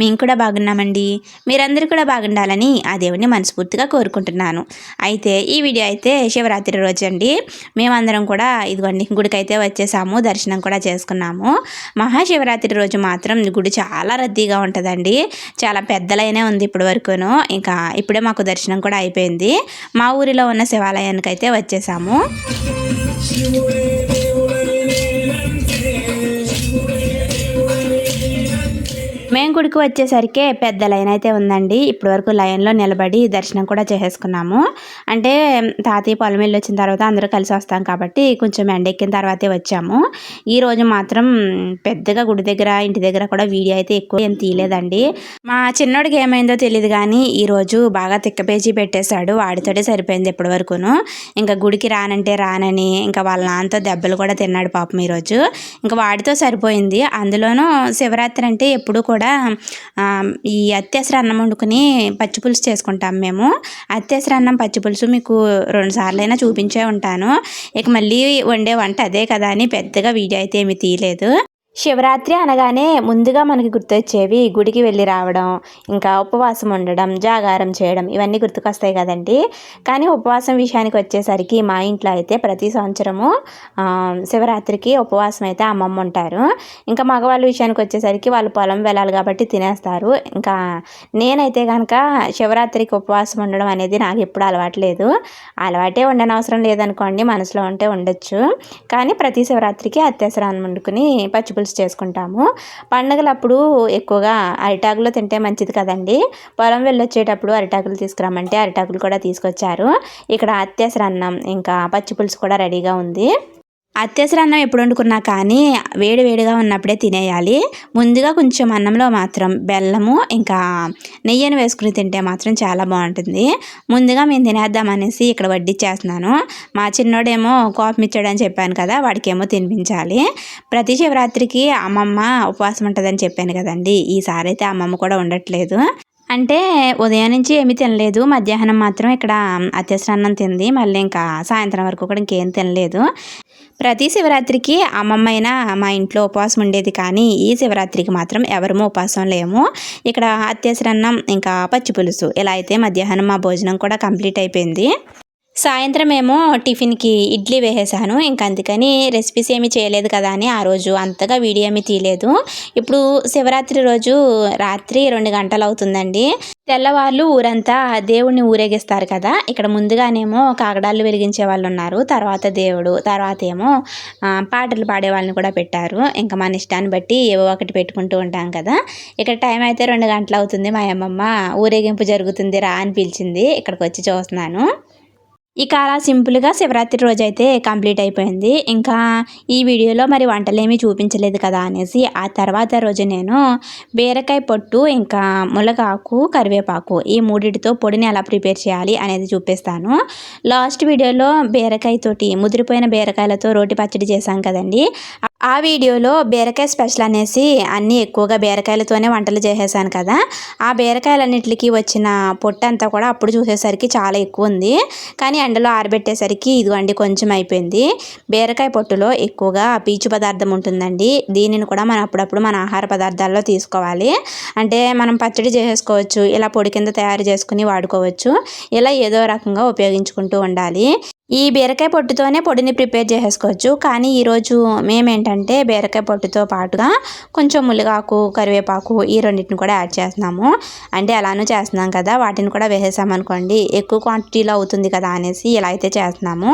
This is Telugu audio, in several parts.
మేము కూడా బాగున్నామండి. మీరందరూ కూడా బాగుండాలని ఆ దేవుడిని మనస్ఫూర్తిగా కోరుకుంటున్నాను. అయితే ఈ వీడియో అయితే శివరాత్రి రోజు అండి మేమందరం కూడా ఇదిగోండి గుడికి అయితే వచ్చేసాము దర్శనం కూడా చేసుకున్నాము. మహాశివరాత్రి రోజు మాత్రం గుడి చాలా రద్దీగా ఉంటుందండి. చాలా పెద్దలైనే ఉంది ఇప్పటి వరకును ఇంకా ఇప్పుడే మాకు దర్శనం కూడా అయిపోయింది. మా ఊరిలో ఉన్న శివాలయానికి అయితే వచ్చేసాము మేము గుడికి వచ్చేసరికి పెద్ద లైన్ అయితే ఉందండి. ఇప్పటి వరకు లైన్లో నిలబడి దర్శనం కూడా చేసేసుకున్నాము. అంటే తాతయ్య పొలం వెళ్ళి వచ్చిన తర్వాత అందరూ కలిసి వస్తాం కాబట్టి కొంచెం ఎండెక్కిన తర్వాతే వచ్చాము. ఈ రోజు మాత్రం పెద్దగా గుడి దగ్గర ఇంటి దగ్గర కూడా వీడియో అయితే ఎక్కువ ఏం తీయలేదండి. మా చిన్నోడికి ఏమైందో తెలియదు కానీ ఈరోజు బాగా తిక్కపేజీ పెట్టేశాడు. వాడితోటే సరిపోయింది ఇప్పటి వరకును ఇంకా గుడికి రానంటే రానని ఇంకా వాళ్ళ నాన్నతో దెబ్బలు కూడా తిన్నాడు పాపం ఈరోజు ఇంకా వాడితో సరిపోయింది. అందులోనూ శివరాత్రి అంటే ఎప్పుడు కూడా ఈ అత్యవసర అన్నం వండుకుని పచ్చి పులుసు చేసుకుంటాం మేము. అత్యవసర అన్నం పచ్చి పులుసు మీకు రెండు సార్లైనా చూపించే ఉంటాను. ఇక మళ్ళీ వండే వంట అదే కదా అని పెద్దగా వీడియో అయితే ఏమి తీయలేదు. శివరాత్రి అనగానే ముందుగా మనకి గుర్తొచ్చేవి గుడికి వెళ్ళి రావడం ఇంకా ఉపవాసం ఉండడం జాగారం చేయడం ఇవన్నీ గుర్తుకొస్తాయి కదండి. కానీ ఉపవాసం విషయానికి వచ్చేసరికి మా ఇంట్లో అయితే ప్రతి సంవత్సరము శివరాత్రికి ఉపవాసం అయితే అమ్మమ్మ ఉంటారు. ఇంకా మగవాళ్ళ విషయానికి వచ్చేసరికి వాళ్ళు పొలం వెళ్ళాలి కాబట్టి తినేస్తారు. ఇంకా నేనైతే కనుక శివరాత్రికి ఉపవాసం ఉండడం అనేది నాకు ఎప్పుడు అలవాట్లేదు అలవాటే ఉండనవసరం లేదనుకోండి మనసులో ఉంటే ఉండొచ్చు. కానీ ప్రతి శివరాత్రికి అత్యవసరాన్ని వండుకుని పచ్చిపులు పులుసు చేసుకుంటాము. పండగలప్పుడు ఎక్కువగా అరిటాకులో తింటే మంచిది కదండి. పొలం వెళ్ళొచ్చేటప్పుడు అరిటాకులు తీసుకురామంటే అరిటాకులు కూడా తీసుకొచ్చారు. ఇక్కడ అత్యవసర అన్నం ఇంకా పచ్చి పులుసు కూడా రెడీగా ఉంది. అత్యవసర అన్నం ఎప్పుడు వండుకున్నా కానీ వేడి వేడిగా ఉన్నప్పుడే తినేయాలి. ముందుగా కొంచెం అన్నంలో మాత్రం బెల్లము ఇంకా నెయ్యిని వేసుకుని తింటే మాత్రం చాలా బాగుంటుంది. ముందుగా మేము తినేద్దాం అనేసి ఇక్కడ వడ్డిచ్చేస్తున్నాను. మా చిన్నోడేమో కోపం ఇచ్చాడని చెప్పాను కదా వాడికేమో తినిపించాలి. ప్రతి శివరాత్రికి అమ్మమ్మ ఉపవాసం ఉంటుందని చెప్పాను కదండి. ఈసారి అయితే అమ్మమ్మ కూడా ఉండట్లేదు. అంటే ఉదయం నుంచి ఏమీ తినలేదు మధ్యాహ్నం మాత్రం ఇక్కడ అత్యవసర అన్నం తింది మళ్ళీ ఇంకా సాయంత్రం వరకు కూడా ఇంకేం తినలేదు. ప్రతి శివరాత్రికి అమ్మమ్మ అయినా మా ఇంట్లో ఉపవాసం ఉండేది కానీ ఈ శివరాత్రికి మాత్రం ఎవరము ఉపవాసం లేము. ఇక్కడ అత్యవసరన్నం ఇంకా పచ్చి పులుసు ఇలా అయితే మధ్యాహ్నం మా భోజనం కూడా కంప్లీట్ అయిపోయింది. సాయంత్రం ఏమో టిఫిన్కి ఇడ్లీ వేసేసాను. ఇంక అందుకని రెసిపీస్ ఏమీ చేయలేదు కదా అని ఆ రోజు అంతగా వీడియో ఏమీ తీయలేదు. ఇప్పుడు శివరాత్రి రోజు రాత్రి రెండు గంటలు అవుతుందండి. తెల్లవాళ్ళు ఊరంతా దేవుడిని ఊరేగిస్తారు కదా. ఇక్కడ ముందుగానేమో కాగడాలు వెలిగించే వాళ్ళు ఉన్నారు. తర్వాత దేవుడు తర్వాత ఏమో పాటలు పాడే వాళ్ళని కూడా పెట్టారు. ఇంకా మన ఇష్టాన్ని బట్టి ఏవో ఒకటి పెట్టుకుంటూ ఉంటాం కదా. ఇక్కడ టైం అయితే రెండు గంటలు అవుతుంది. మా అమ్మమ్మ ఊరేగింపు జరుగుతుంది రా అని పిలిచింది. ఇక్కడికి వచ్చి చూస్తున్నాను. ఇక అలా సింపుల్గా శివరాత్రి రోజు అయితే కంప్లీట్ అయిపోయింది. ఇంకా ఈ వీడియోలో మరి వంటలేమీ చూపించలేదు కదా అనేసి ఆ తర్వాత రోజు నేను బీరకాయ పొట్టు ఇంకా ములగాకు కరివేపాకు ఈ మూడిటితో పొడిని ఎలా ప్రిపేర్ చేయాలి అనేది చూపిస్తాను. లాస్ట్ వీడియోలో బీరకాయతోటి ముదిరిపోయిన బీరకాయలతో రోటి పచ్చడి చేశాం కదండి. ఆ వీడియోలో బీరకాయ స్పెషల్ అనేసి అన్నీ ఎక్కువగా బీరకాయలతోనే వంటలు చేసేసాను కదా. ఆ బీరకాయలన్నింటికి వచ్చిన పొట్టు అంతా కూడా అప్పుడు చూసేసరికి చాలా ఎక్కువ ఉంది. కానీ ఎండలో ఆరబెట్టేసరికి ఇదిగోండి కొంచెం అయిపోయింది. బీరకాయ పొట్టులో ఎక్కువగా పీచు పదార్థం ఉంటుందండి. దీనిని కూడా మనం అప్పుడప్పుడు మన ఆహార పదార్థాల్లో తీసుకోవాలి. అంటే మనం పచ్చడి చేసేసుకోవచ్చు ఇలా పొడి కింద తయారు చేసుకుని వాడుకోవచ్చు. ఇలా ఏదో రకంగా ఉపయోగించుకుంటూ ఉండాలి. ఈ బీరకాయ పొట్టుతోనే పొడిని ప్రిపేర్ చేసేసుకోవచ్చు. కానీ ఈరోజు మేమేంటంటే బీరకాయ పొట్టుతో పాటుగా కొంచెం ములిగాకు కరివేపాకు ఈ రెండింటిని కూడా యాడ్ చేస్తున్నాము. అంటే అలానూ చేస్తున్నాం కదా వాటిని కూడా వేసేసామనుకోండి ఎక్కువ క్వాంటిటీలో అవుతుంది కదా అనేసి ఇలా అయితే చేస్తున్నాము.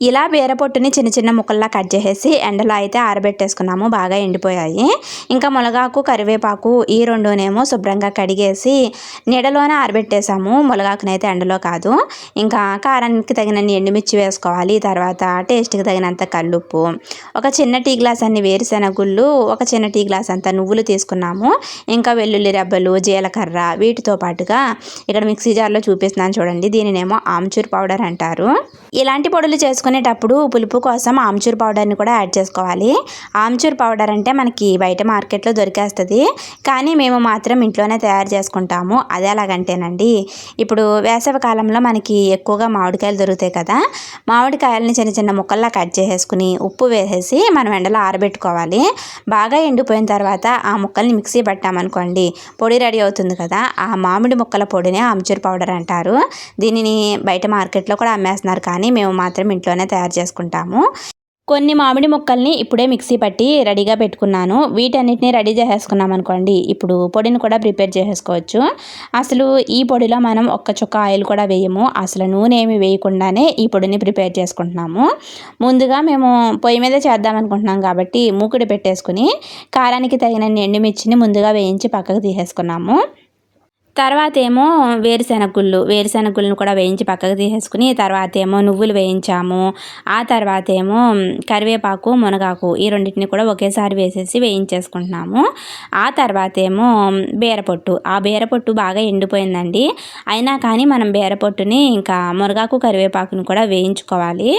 ఇలా బీరపొట్టుని చిన్న చిన్న ముక్కల్లా కట్ చేసేసి ఎండలో అయితే ఆరబెట్టేసుకున్నాము. బాగా ఎండిపోయాయి. ఇంకా మునగాకు కరివేపాకు ఈ రెండునేమో శుభ్రంగా కడిగేసి నీడలోనే ఆరబెట్టేసాము. మునగాకునైతే ఎండలో కాదు. ఇంకా కారానికి తగినన్ని ఎండుమిర్చి వేసుకోవాలి. తర్వాత టేస్ట్కి తగినంత కల్లుప్పు ఒక చిన్న టీ గ్లాస్ అన్ని వేరుశెనగుళ్ళు ఒక చిన్న టీ గ్లాస్ అంత నువ్వులు తీసుకున్నాము. ఇంకా వెల్లుల్లి రెబ్బలు జీలకర్ర వీటితో పాటుగా ఇక్కడ మిక్సీ జార్లో చూపిస్తున్నాను చూడండి. దీనినేమో ఆమ్చూర్ పౌడర్ అంటారు. ఇలాంటి పొడులు చేసుకుని చేసుకునేటప్పుడు పులుపు కోసం ఆమ్చూర్ పౌడర్ని కూడా యాడ్ చేసుకోవాలి. ఆమ్చూర్ పౌడర్ అంటే మనకి బయట మార్కెట్లో దొరికేస్తుంది. కానీ మేము మాత్రం ఇంట్లోనే తయారు చేసుకుంటాము. అదే ఎలాగంటేనండి ఇప్పుడు వేసవి కాలంలో మనకి ఎక్కువగా మామిడికాయలు దొరుకుతాయి కదా. మామిడికాయలని చిన్న చిన్న ముక్కల్లా కట్ చేసేసుకుని ఉప్పు వేసేసి మనం ఎండలో ఆరబెట్టుకోవాలి. బాగా ఎండిపోయిన తర్వాత ఆ ముక్కల్ని మిక్సీ పట్టామనుకోండి పొడి రెడీ అవుతుంది కదా. ఆ మామిడి ముక్కల పొడినే ఆమ్చూర్ పౌడర్ అంటారు. దీనిని బయట మార్కెట్లో కూడా అమ్మేస్తున్నారు కానీ మేము మాత్రం ఇంట్లోనే తయారు చేసుకుంటాము. కొన్ని మామిడి ముక్కల్ని ఇప్పుడే మిక్సీ పట్టి రెడీగా పెట్టుకున్నాను. వీటన్నిటిని రెడీ చేసేసుకున్నాం అనుకోండి. ఇప్పుడు పొడిని కూడా ప్రిపేర్ చేసేసుకోవచ్చు. అసలు ఈ పొడిలో మనం ఒక్క చుక్క ఆయిల్ కూడా వేయము. అసలు నూనె ఏమి వేయకుండానే ఈ పొడిని ప్రిపేర్ చేసుకుంటున్నాము. ముందుగా మేము పొయ్యి మీద చేద్దాం అనుకుంటున్నాం కాబట్టి మూకుడు పెట్టేసుకుని కారానికి తగిన ఎండుమిర్చిని ముందుగా వేయించి పక్కకు తీసేసుకున్నాము. తర్వాత ఏమో వేరుశెనగ గుళ్ళు వేరుశెనగ గుళ్ళను కూడా వేయించి పక్కకు తీసేసుకుని తర్వాత ఏమో నువ్వులు వేయించాము. ఆ తర్వాత ఏమో కరివేపాకు మునగాకు ఈ రెండింటిని కూడా ఒకేసారి వేసేసి వేయించేసుకుంటున్నాము. ఆ తర్వాత ఏమో బీరపొట్టు. ఆ బీరపొట్టు బాగా ఎండిపోయిందండి. అయినా కానీ మనం బీరపొట్టుని ఇంకా మునగాకు కరివేపాకుని కూడా వేయించుకోవాలి.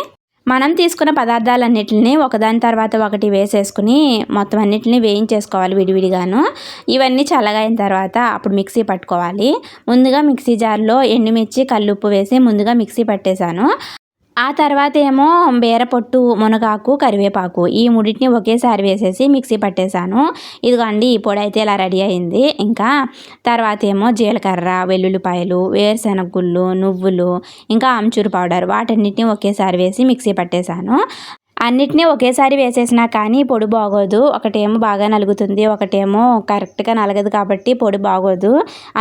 మనం తీసుకున్న పదార్థాలన్నిటిని ఒకదాని తర్వాత ఒకటి వేసేసుకుని మొత్తం అన్నిటిని వేయించేసుకోవాలి విడివిడిగాను. ఇవన్నీ చల్లగైన తర్వాత అప్పుడు మిక్సీ పట్టుకోవాలి. ముందుగా మిక్సీ జార్లో ఎండుమిర్చి కల్లుప్పు వేసి ముందుగా మిక్సీ పట్టేశాను. ఆ తర్వాత ఏమో బేరపొట్టు మునగాకు కరివేపాకు ఈ మూడింటిని ఒకేసారి వేసేసి మిక్సీ పట్టేశాను. ఇదిగోండి ఈ పొడి అయితే ఇలా రెడీ అయింది. ఇంకా తర్వాత ఏమో జీలకర్ర వెల్లుల్లిపాయలు వేరుశెనగ గుళ్ళు నువ్వులు ఇంకా ఆమ్చూరు పౌడర్ వాటన్నిటిని ఒకేసారి వేసి మిక్సీ పట్టేశాను. అన్నిటినీ ఒకేసారి వేసేసినా కానీ పొడి బాగోదు. ఒకటేమో బాగా నలుగుతుంది ఒకటేమో కరెక్ట్గా నలగదు కాబట్టి పొడి బాగోదు.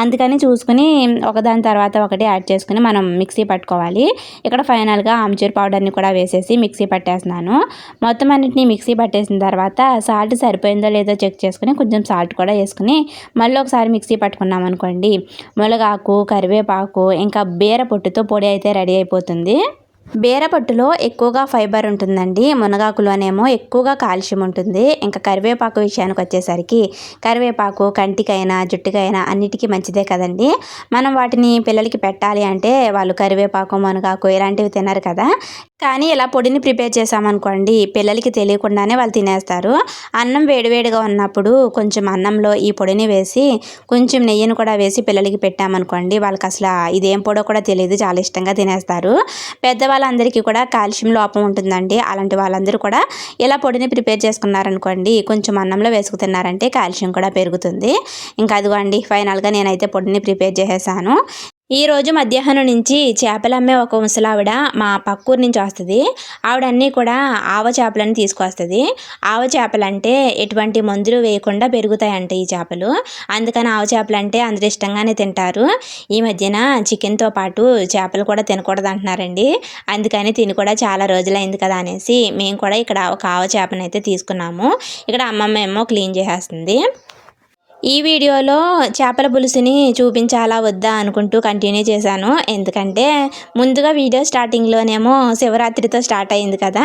అందుకని చూసుకుని ఒకదాని తర్వాత ఒకటి యాడ్ చేసుకుని మనం మిక్సీ పట్టుకోవాలి. ఇక్కడ ఫైనల్గా ఆమ్చూర్ పౌడర్ని కూడా వేసేసి మిక్సీ పట్టేస్తున్నాను. మొత్తం అన్నిటిని మిక్సీ పట్టేసిన తర్వాత సాల్ట్ సరిపోయిందో లేదో చెక్ చేసుకుని కొంచెం సాల్ట్ కూడా వేసుకుని మళ్ళీ ఒకసారి మిక్సీ పట్టుకున్నాం అనుకోండి. మునగాకు కరివేపాకు ఇంకా బీర పొట్టుతో పొడి అయితే రెడీ అయిపోతుంది. బీరపట్టులో ఎక్కువగా ఫైబర్ ఉంటుందండి. మునగాకులోనేమో ఎక్కువగా కాల్షియం ఉంటుంది. ఇంకా కరివేపాకు విషయానికి వచ్చేసరికి కరివేపాకు కంటికైనా జుట్టుకైనా అన్నిటికీ మంచిదే కదండి. మనం వాటిని పిల్లలకి పెట్టాలి అంటే వాళ్ళు కరివేపాకు మునగాకు ఇలాంటివి తినరు కదా. కానీ ఇలా పొడిని ప్రిపేర్ చేసామనుకోండి పిల్లలకి తెలియకుండానే వాళ్ళు తినేస్తారు. అన్నం వేడివేడిగా ఉన్నప్పుడు కొంచెం అన్నంలో ఈ పొడిని వేసి కొంచెం నెయ్యిని కూడా వేసి పిల్లలకి పెట్టామనుకోండి వాళ్ళకి అసలు ఇదేం పొడో కూడా తెలియదు చాలా ఇష్టంగా తినేస్తారు. పెద్ద వాళ్ళందరికీ కూడా కాల్షియం లోపం ఉంటుందండి. అలాంటి వాళ్ళందరూ కూడా ఇలా పొడిని ప్రిపేర్ చేసుకున్నారనుకోండి కొంచెం అన్నంలో వేసుకు తిన్నారంటే కాల్షియం కూడా పెరుగుతుంది. ఇంకా అదిగోండి ఫైనల్గా నేనైతే పొడిని ప్రిపేర్ చేసేసాను. ఈరోజు మధ్యాహ్నం నుంచి చేపలు అమ్మే ఒక ముసలావిడ మా పక్కూరు నుంచి వస్తుంది. ఆవిడ అన్నీ కూడా ఆవ చేపలను తీసుకొస్తుంది. ఆవ చేపలు అంటే ఎటువంటి మందులు వేయకుండా పెరుగుతాయంట ఈ చేపలు. అందుకని ఆవ చేపలు అంటే అందరు ఇష్టంగానే తింటారు. ఈ మధ్యన చికెన్తో పాటు చేపలు కూడా తినకూడదు అంటున్నారండి అందుకని తిని కూడా చాలా రోజులైంది కదా అనేసి మేము కూడా ఇక్కడ ఒక ఆవ చేపను అయితే తీసుకున్నాము. ఇక్కడ అమ్మమ్మ ఏమో క్లీన్ చేసేస్తుంది. ఈ వీడియోలో చేపల పులుసుని చూపించాలా వద్దా అనుకుంటూ కంటిన్యూ చేశాను. ఎందుకంటే ముందుగా వీడియో స్టార్టింగ్లోనేమో శివరాత్రితో స్టార్ట్ అయింది కదా.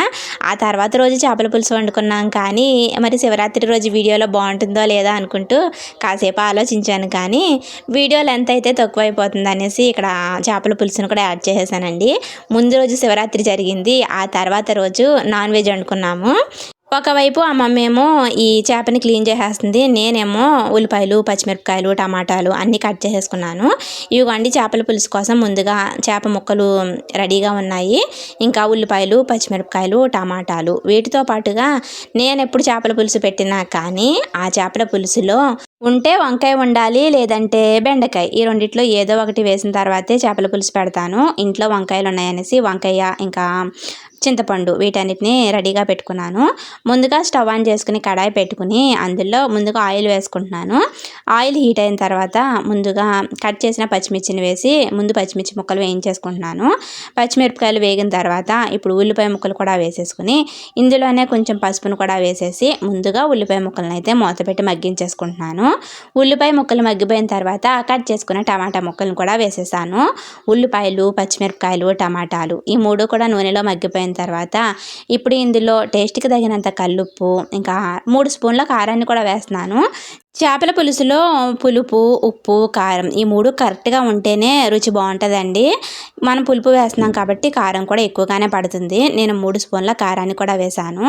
ఆ తర్వాత రోజు చేపల పులుసు వండుకున్నాం కానీ మరి శివరాత్రి రోజు వీడియోలో బాగుంటుందో లేదా అనుకుంటూ కాసేపు ఆలోచించాను కానీ వీడియో లెంత్ అయితే తక్కువైపోతుంది అనేసి ఇక్కడ చేపల పులుసును కూడా యాడ్ చేసేసానండి. ముందు రోజు శివరాత్రి జరిగింది ఆ తర్వాత రోజు నాన్ వెజ్ వండుకున్నాము. ఒకవైపు అమ్మమ్మ ఏమో ఈ చేపని క్లీన్ చేసేస్తుంది నేనేమో ఉల్లిపాయలు పచ్చిమిరపకాయలు టమాటాలు అన్నీ కట్ చేసేసుకున్నాను. ఇవిగోండి చేపల పులుసు కోసం ముందుగా చేప ముక్కలు రెడీగా ఉన్నాయి. ఇంకా ఉల్లిపాయలు పచ్చిమిరపకాయలు టమాటాలు. వీటితో పాటుగా నేను ఎప్పుడు చేపల పులుసు పెట్టినా కానీ ఆ చేపల పులుసులో ఉంటే వంకాయ ఉండాలి లేదంటే బెండకాయ. ఈ రెండిట్లో ఏదో ఒకటి వేసిన తర్వాతే చేపల పులుసు పెడతాను. ఇంట్లో వంకాయలు ఉన్నాయనేసి వంకాయ ఇంకా చింతపండు వీటన్నిటిని రెడీగా పెట్టుకున్నాను. ముందుగా స్టవ్ ఆన్ చేసుకుని కడాయి పెట్టుకుని అందులో ముందుగా ఆయిల్ వేసుకుంటున్నాను. ఆయిల్ హీట్ అయిన తర్వాత ముందుగా కట్ చేసిన పచ్చిమిర్చిని వేసి ముందు పచ్చిమిర్చి ముక్కలు వేయించేసుకుంటున్నాను. పచ్చిమిరపకాయలు వేగిన తర్వాత ఇప్పుడు ఉల్లిపాయ ముక్కలు కూడా వేసేసుకుని ఇందులోనే కొంచెం పసుపును కూడా వేసేసి ముందుగా ఉల్లిపాయ ముక్కలను అయితే మూతపెట్టి మగ్గించేసుకుంటున్నాను. ఉల్లిపాయ ముక్కలు మగ్గిపోయిన తర్వాత కట్ చేసుకున్న టమాటా ముక్కలను కూడా వేసేసాను. ఉల్లిపాయలు పచ్చిమిరపకాయలు టమాటాలు ఈ మూడు కూడా నూనెలో మగ్గిపోయిన అయిన తర్వాత ఇప్పుడు ఇందులో టేస్ట్కి తగినంత కల్లుప్పు ఇంకా మూడు స్పూన్ల కారాన్ని కూడా వేస్తున్నాను. చేపల పులుసులో పులుపు ఉప్పు కారం ఈ మూడు కరెక్ట్గా ఉంటేనే రుచి బాగుంటుందండి. మనం పులుపు వేస్తున్నాం కాబట్టి కారం కూడా ఎక్కువగానే పడుతుంది. నేను మూడు స్పూన్ల కారాన్ని కూడా వేశాను.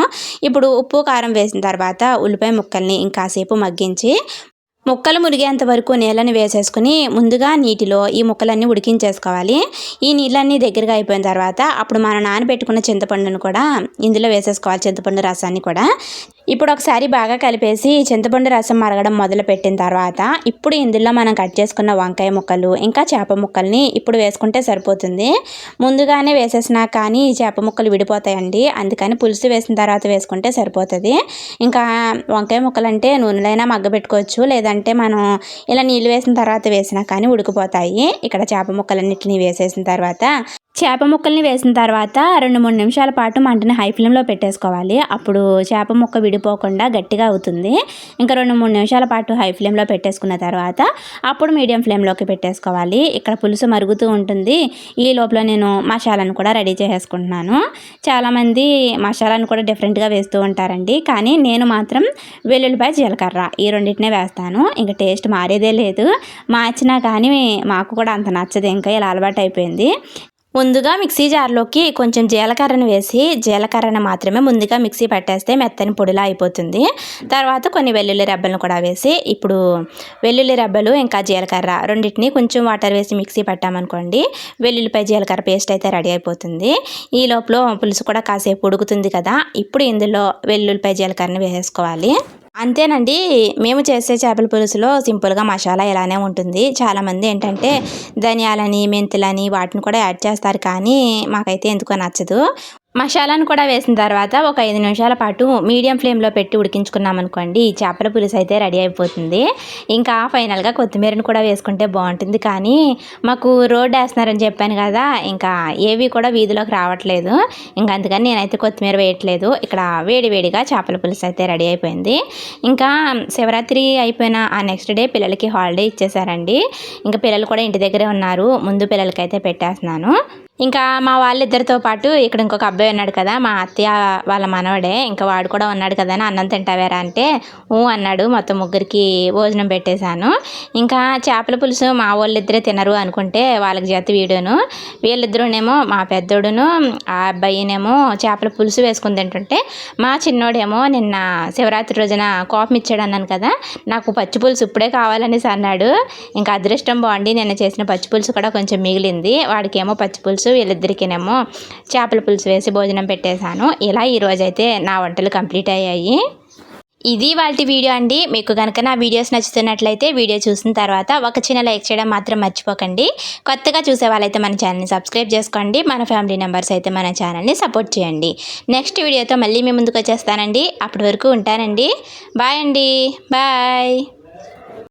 ఇప్పుడు ఉప్పు కారం వేసిన తర్వాత ఉల్లిపాయ ముక్కల్ని ఇంకాసేపు మగ్గించి ముక్కలు మురిగేంత వరకు నీళ్ళని వేసేసుకుని ముందుగా నీటిలో ఈ ముక్కలన్నీ ఉడికించేసుకోవాలి. ఈ నీళ్ళన్నీ దగ్గరగా అయిపోయిన తర్వాత అప్పుడు మనం నానబెట్టుకున్న చింతపండును కూడా ఇందులో వేసేసుకోవాలి చింతపండు రసాన్ని కూడా. ఇప్పుడు ఒకసారి బాగా కలిపేసి చింతపండు రసం మరగడం మొదలు పెట్టిన తర్వాత ఇప్పుడు ఇందులో మనం కట్ చేసుకున్న వంకాయ ముక్కలు ఇంకా చేప ముక్కల్ని ఇప్పుడు వేసుకుంటే సరిపోతుంది. ముందుగానే వేసేసినా కానీ చేప ముక్కలు విడిపోతాయండి. అందుకని పులుసు వేసిన తర్వాత వేసుకుంటే సరిపోతుంది. ఇంకా వంకాయ ముక్కలు అంటే నూనెలైనా మగ్గబెట్టుకోవచ్చు. లేదంటే మనం ఇలా నీళ్ళు వేసిన తర్వాత వేసినా కానీ ఉడికిపోతాయి. ఇక్కడ చేప ముక్కలన్నింటినీ వేసేసిన తర్వాత చేప ముక్కల్ని వేసిన తర్వాత రెండు మూడు నిమిషాల పాటు మంటని హై ఫ్లేమ్లో పెట్టేసుకోవాలి. అప్పుడు చేప ముక్క విడిపోకుండా గట్టిగా అవుతుంది. ఇంకా రెండు మూడు నిమిషాల పాటు హై ఫ్లేమ్లో పెట్టేసుకున్న తర్వాత అప్పుడు మీడియం ఫ్లేమ్లోకి పెట్టేసుకోవాలి. ఇక్కడ పులుసు మరుగుతూ ఉంటుంది. ఈ లోపల నేను మసాలాను కూడా రెడీ చేసేసుకుంటున్నాను. చాలామంది మసాలాను కూడా డిఫరెంట్గా వేస్తూ ఉంటారండి. కానీ నేను మాత్రం వెల్లుల్లిపాయ జీలకర్ర ఈ రెండింటినే వేస్తాను. ఇంకా టేస్ట్ మారేదే లేదు. మార్చినా కానీ మాకు కూడా అంత నచ్చదు. ఇంకా ఇలా అలవాటు అయిపోయింది ముందుగా మిక్సీ జార్లోకి కొంచెం జీలకర్రను వేసి జీలకర్రను మాత్రమే ముందుగా మిక్సీ పట్టేస్తే మెత్తని పొడిలా అయిపోతుంది. తర్వాత కొన్ని వెల్లుల్లి రెబ్బలను కూడా వేసి ఇప్పుడు వెల్లుల్లి రెబ్బలు ఇంకా జీలకర్ర రెండింటిని కొంచెం వాటర్ వేసి మిక్సీ పట్టామనుకోండి వెల్లుల్లిపై జీలకర్ర పేస్ట్ అయితే రెడీ అయిపోతుంది. ఈ లోపల పులుసు కూడా కాసేపు ఉడుకుతుంది కదా ఇప్పుడు ఇందులో వెల్లుల్లిపై జీలకర్రని వేసేసుకోవాలి. అంతేనండి. మేము చేసే చేపల పులుసులో సింపుల్గా మసాలా ఇలానే ఉంటుంది. చాలామంది ఏంటంటే ధనియాలని మెంతులని వాటిని కూడా యాడ్ చేస్తారు కానీ మాకైతే ఎందుకో నచ్చదు. మసాలాను కూడా వేసిన తర్వాత ఒక ఐదు నిమిషాల పాటు మీడియం ఫ్లేమ్లో పెట్టి ఉడికించుకున్నాం అనుకోండి. చేపల పులుసు అయితే రెడీ అయిపోతుంది. ఇంకా ఫైనల్గా కొత్తిమీరను కూడా వేసుకుంటే బాగుంటుంది. కానీ మాకు రోడ్ వేస్తున్నారని చెప్పాను కదా ఇంకా ఏవి కూడా వీధిలోకి రావట్లేదు. ఇంకా అందుకని నేనైతే కొత్తిమీర వేయట్లేదు. ఇక్కడ వేడివేడిగా చేపల పులుసు అయితే రెడీ అయిపోయింది. ఇంకా శివరాత్రి అయిపోయిన ఆ నెక్స్ట్ డే పిల్లలకి హాలిడే ఇచ్చేసారండి ఇంకా పిల్లలు కూడా ఇంటి దగ్గరే ఉన్నారు. ముందు పిల్లలకైతే పెట్టేస్తున్నాను. ఇంకా మా వాళ్ళిద్దరితో పాటు ఇక్కడ ఇంకొక అబ్బాయి ఉన్నాడు కదా మా అత్తయ్య వాళ్ళ మనవడే ఇంకా వాడు కూడా ఉన్నాడు కదా అని అన్నం తింటావేరా అంటే ఊ అన్నాడు మొత్తం ముగ్గురికి భోజనం పెట్టేశాను. ఇంకా చేపల పులుసు మా వాళ్ళిద్దరే తినరు అనుకుంటే వాళ్ళకి చేత వీడును. వీళ్ళిద్దరూనేమో మా పెద్దోడును ఆ అబ్బాయినేమో చేపల పులుసు వేసుకుని తింటుంటే మా చిన్నోడేమో నిన్న శివరాత్రి రోజున కోపం ఇచ్చాడు అన్నాను కదా నాకు పచ్చి పులుసు ఇప్పుడే కావాలనేసి అన్నాడు. ఇంకా అదృష్టం బాగుండి నిన్న చేసిన పచ్చి పులుసు కూడా కొంచెం మిగిలింది వాడికేమో పచ్చి పులుసు పులుసు వీళ్ళిద్దరికినేమో చేపల పులుసు వేసి భోజనం పెట్టేశాను. ఇలా ఈరోజైతే నా వంటలు కంప్లీట్ అయ్యాయి. ఇది వాళ్ళ వీడియో అండి. మీకు కనుక నా వీడియోస్ నచ్చుతున్నట్లయితే వీడియో చూసిన తర్వాత ఒక చిన్న లైక్ చేయడం మాత్రం మర్చిపోకండి. కొత్తగా చూసే వాళ్ళైతే మన ఛానల్ని సబ్స్క్రైబ్ చేసుకోండి. మన ఫ్యామిలీ మెంబర్స్ అయితే మన ఛానల్ని సపోర్ట్ చేయండి. నెక్స్ట్ వీడియోతో మళ్ళీ మీ ముందుకు వచ్చేస్తానండి. అప్పటి వరకు ఉంటానండి. బాయ్ అండి. బాయ్.